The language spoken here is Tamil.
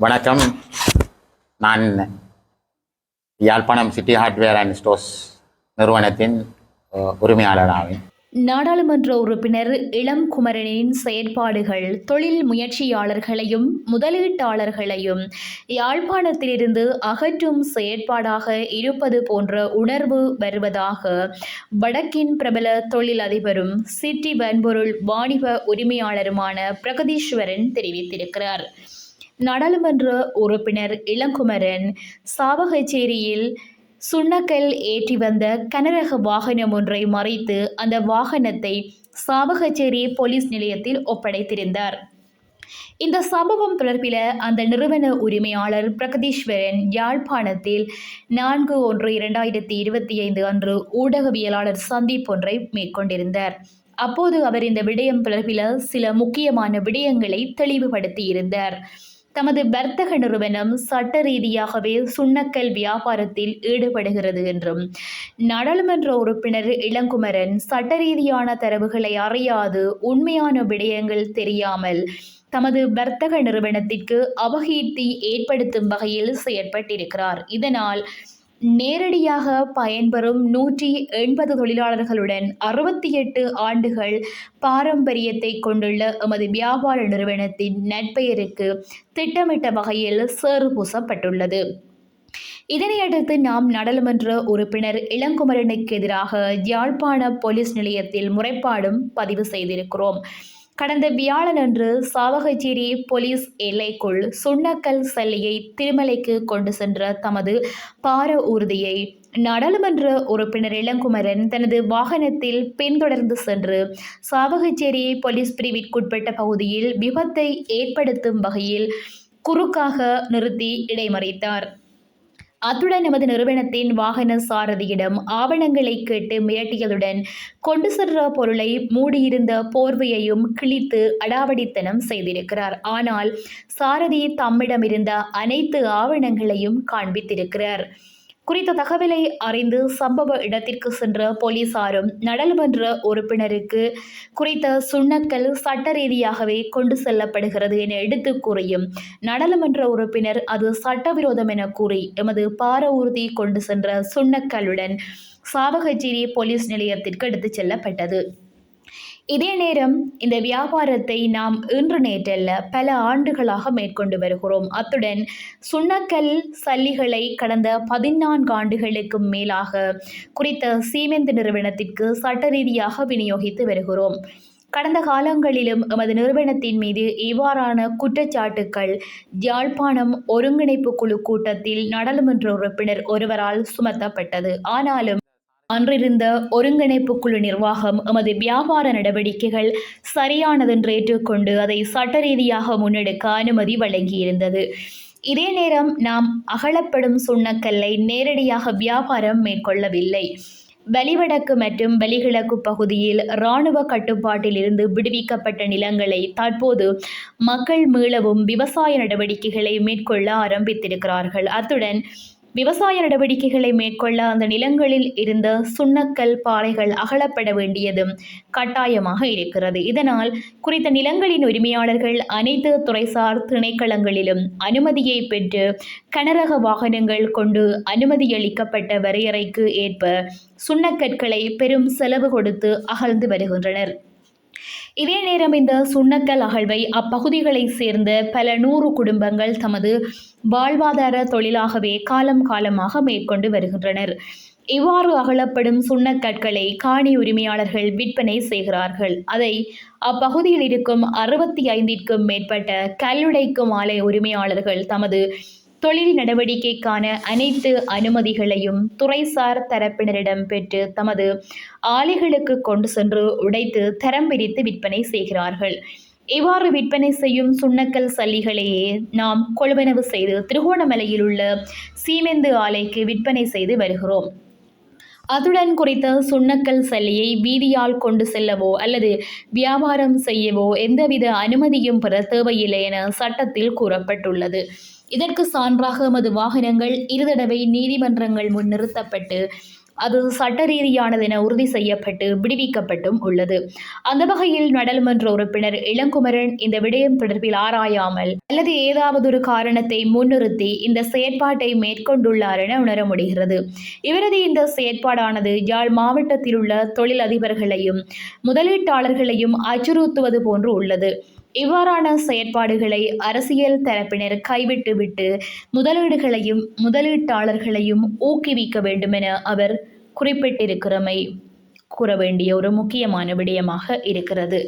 வணக்கம். நான் Yazhpanam city hardware and stores நிறுவனத்தின் அஹ், நாடாளுமன்ற உறுப்பினர் இளம் குமரனின் செயற்பாடுகள் தொழில் முயற்சியாளர்களையும் முதலீட்டாளர்களையும் யாழ்ப்பாணத்திலிருந்து அகற்றும் செயற்பாடாக இருப்பது போன்ற உணர்வு வருவதாக வடக்கின் பிரபல தொழிலதிபரும் சிட்டி வன்பொருள் வாணிப உரிமையாளருமான பிரகதீஸ்வரன் தெரிவித்திருக்கிறார். நாடாளுமன்ற உறுப்பினர் இளங்குமரன் சாவகச்சேரியில் சுண்ணக்கல் ஏற்றி வந்த கனரக வாகனம் ஒன்றை மறைத்து அந்த வாகனத்தை சாவகச்சேரி போலீஸ் நிலையத்தில் ஒப்படைத்திருந்தார். இந்த சம்பவம் தொடர்பில் அந்த நிறுவன உரிமையாளர் பிரகதீஸ்வரன் யாழ்ப்பாணத்தில் நான்கு ஒன்று இரண்டாயிரத்தி இருபத்தி ஐந்து அன்று ஊடகவியலாளர் சந்திப்பொன்றை மேற்கொண்டிருந்தார். அப்போது அவர் இந்த விடயம் தொடர்பில் சில முக்கியமான விடயங்களை தெளிவுபடுத்தியிருந்தார். தமது வர்த்தக நிறுவனம் சட்ட ரீதியாகவே சுண்ணக்கல் வியாபாரத்தில் ஈடுபடுகிறது என்றும் நாடாளுமன்ற உறுப்பினர் இளங்குமரன் சட்ட ரீதியான தரவுகளை அறியாது உண்மையான விடயங்கள் தெரியாமல் தமது வர்த்தக நிறுவனத்திற்கு அவகீர்த்தி ஏற்படுத்தும் வகையில் செயற்பட்டிருக்கிறார். இதனால் நேரடியாக பயன்பெறும் நூற்றி எண்பது தொழிலாளர்களுடன் அறுபத்தி எட்டு ஆண்டுகள் பாரம்பரியத்தை கொண்டுள்ள எமது வியாபார நிறுவனத்தின் நற்பெயருக்கு திட்டமிட்ட வகையில் சேறு பூசப்பட்டுள்ளது. இதனையடுத்து நாம் நாடாளுமன்ற உறுப்பினர் இளங்குமரனுக்கு எதிராக யாழ்ப்பாண போலீஸ் நிலையத்தில் முறைப்பாடும் பதிவு செய்திருக்கிறோம். கடந்த வியாழனன்று சாவகச்சேரி போலீஸ் எல்லைக்குள் சுண்ணக்கல் சல்லியை திருமலைக்கு கொண்டு சென்ற தமது பார ஊர்தியை நாடாளுமன்ற உறுப்பினர் இளங்குமரன் தனது வாகனத்தில் பின்தொடர்ந்து சென்று சாவகச்சேரி போலீஸ் பிரிவிற்குட்பட்ட பகுதியில் விபத்தை ஏற்படுத்தும் வகையில் குறுக்காக நிறுத்தி இடைமறித்தார். அத்துடன் எமது நிறுவனத்தின் வாகன சாரதியிடம் ஆவணங்களை கேட்டு மிரட்டியதுடன் கொண்டு சென்ற பொருளை மூடியிருந்த போர்வையையும் கிழித்து அடாவடித்தனம் செய்திருக்கிறார். ஆனால் சாரதி தம்மிடமிருந்த அனைத்து ஆவணங்களையும் காண்பித்திருக்கிறார். குறித்த தகவலை அறிந்து சம்பவ இடத்திற்கு சென்ற போலீசாரும் நாடாளுமன்ற உறுப்பினருக்கு குறித்த சுண்ணக்கல் சட்ட ரீதியாகவே கொண்டு செல்லப்படுகிறது என எடுத்து கூறியும் நாடாளுமன்ற உறுப்பினர் அது சட்டவிரோதம் என கூறி எமது பார ஊர்தி கொண்டு சென்ற சுண்ணக்கல்லுடன் சாவகச்சேரி போலீஸ் நிலையத்திற்கு எடுத்துச் செல்லப்பட்டது. இதே நேரம் இந்த வியாபாரத்தை நாம் இன்று நேற்றல்ல பல ஆண்டுகளாக மேற்கொண்டு வருகிறோம். அத்துடன் சுண்ணக்கல் சல்லிகளை கடந்த பதினான்கு ஆண்டுகளுக்கு மேலாக குறித்த சீமெந்த் நிறுவனத்திற்கு சட்ட ரீதியாக விநியோகித்து வருகிறோம். கடந்த காலங்களிலும் எமது நிறுவனத்தின் மீது இவ்வாறான குற்றச்சாட்டுக்கள் யாழ்ப்பாணம் ஒருங்கிணைப்பு குழு கூட்டத்தில் நாடாளுமன்ற உறுப்பினர் ஒருவரால் சுமத்தப்பட்டது. ஆனாலும் அன்றிருந்த ஒருங்கிணைப்பு குழு நிர்வாகம் எமது வியாபார நடவடிக்கைகள் சரியானதென்று ஏற்றுக்கொண்டு அதை சட்ட ரீதியாக முன்னெடுக்க அனுமதி வழங்கியிருந்தது. இதே நேரம் நாம் அகலப்படும் சுண்ணக்கல்லை நேரடியாக வியாபாரம் மேற்கொள்ளவில்லை. வலிவடக்கு மற்றும் வலிகிழக்கு பகுதியில் இராணுவ கட்டுப்பாட்டில் இருந்து விடுவிக்கப்பட்ட நிலங்களை தற்போது மக்கள் மீளவும் விவசாய நடவடிக்கைகளை மேற்கொள்ள ஆரம்பித்திருக்கிறார்கள். அத்துடன் விவசாய நடவடிக்கைகளை மேற்கொள்ள அந்த நிலங்களில் இருந்த சுண்ணக்கல் பாறைகள் அகலப்பட வேண்டியதும் கட்டாயமாக இருக்கிறது. இதனால் குறித்த நிலங்களின் உரிமையாளர்கள் அனைத்து துறைசார் திணைக்களங்களிலும் அனுமதியை பெற்று கனரக வாகனங்கள் கொண்டு அனுமதியளிக்கப்பட்ட வரையறைக்கு ஏற்ப சுண்ணக்கற்களை பெரும் செலவு கொடுத்து அகழ்ந்து வருகின்றனர். இதே நேரம் இந்த சுண்ணக்கல் அகழ்வை அப்பகுதிகளைச் சேர்ந்த பல நூறு குடும்பங்கள் தமது வாழ்வாதார தொழிலாகவே காலம் காலமாக மேற்கொண்டு வருகின்றனர். இவ்வாறு அகழப்படும் சுண்ணக்கற்களை காணி உரிமையாளர்கள் விற்பனை செய்கிறார்கள். அதை அப்பகுதியில் இருக்கும் அறுபத்தி ஐந்திற்கும் மேற்பட்ட கல்லுடைக்கும் ஆலை உரிமையாளர்கள் தமது தொழில் நடவடிக்கைக்கான அனைத்து அனுமதிகளையும் துறைசார் தரப்பினரிடம் பெற்று தமது ஆலைகளுக்கு கொண்டு சென்று உடைத்து தரம் பிரித்து விற்பனை செய்கிறார்கள். இவ்வாறு விற்பனை செய்யும் சுண்ணக்கல் சல்லிகளையே நாம் கொள்வனவு செய்து திருகோணமலையில் உள்ள சீமெந்து ஆலைக்கு விற்பனை செய்து வருகிறோம். அதுடன் குறித்த சுண்ணக்கல் சல்லியை வீதியால் கொண்டு செல்லவோ அல்லது வியாபாரம் செய்யவோ எந்தவித அனுமதியும் பெற தேவையில்லை என சட்டத்தில் கூறப்பட்டுள்ளது. இதற்கு சான்றாக எமது வாகனங்கள் இருதடவை நீதிமன்றங்கள் முன் நிறுத்தப்பட்டு அது சட்ட ரீதியானது என உறுதி செய்யப்பட்டு விடுவிக்கப்பட்டும் உள்ளது. அந்த வகையில் நாடாளுமன்ற உறுப்பினர் இளங்குமரன் இந்த விடயம் தொடர்பில் ஆராயாமல் அல்லது ஏதாவது ஒரு காரணத்தை முன்னிறுத்தி இந்த செயற்பாட்டை மேற்கொண்டுள்ளார் என உணர முடிகிறது. இவரது இந்த செயற்பாடானது யாழ் மாவட்டத்தில் உள்ள தொழில் அதிபர்களையும் முதலீட்டாளர்களையும் அச்சுறுத்துவது போன்று உள்ளது. இவ்வாறான செயற்பாடுகளை அரசியல் தரப்பினர் கைவிட்டுவிட்டு முதலீடுகளையும் முதலீட்டாளர்களையும் ஊக்குவிக்க வேண்டும் என அவர் குறிப்பிட்டிருக்கிறமை கூற வேண்டிய ஒரு முக்கியமான விடயமாக இருக்கிறது.